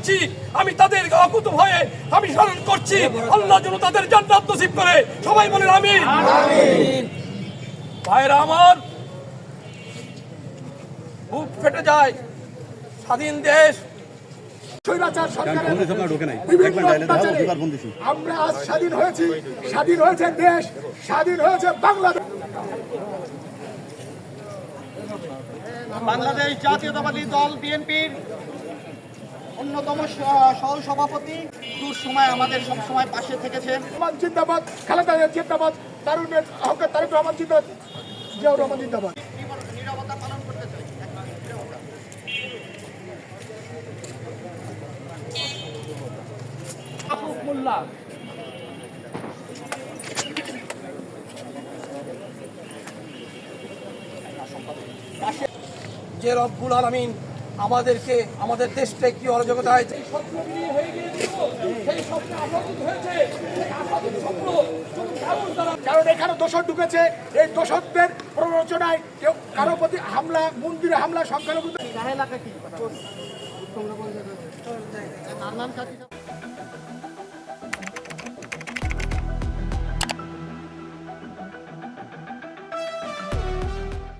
করছি আমি তাদের অকুত ভয়ে আমি স্মরণ করছি। আল্লাহ যেন তাদের জান্নাত নসিব করে। সবাই বলেন আমি ভাইরা আমার বুক ফেটে যায় স্বাধীন দেশ। আমরা আজ স্বাধীন হয়েছি। স্বাধীন হয়েছে দেশ স্বাধীন হয়েছে বাংলাদেশ। বাংলাদেশ জাতীয়তাবাদী দল বিএনপির অন্যতম সহ সভাপতি দূর সময় আমাদের সব সময় পাশে থেকেছেন রহমান জিন্দাবাদ খালেদা জিয়া জিন্দাবাদ তারুণের আহ্বান তারেক রহমান জিন্দাবাদ জিয়াউর রহমান জিন্দাবাদ। নিরাপত্তা পালন করতে চাই। যে রব্বুল আলমিন আমাদেরকে আমাদের দেশটা কি অরাজকতা হয়ে হয়েছে। কারণ এখানে দোষর ঢুকেছে। এই দোষত্বের প্ররোচনায় কেউ কারও প্রতি হামলা মন্দিরে হামলা সংখ্যালঘু এলাকা কি?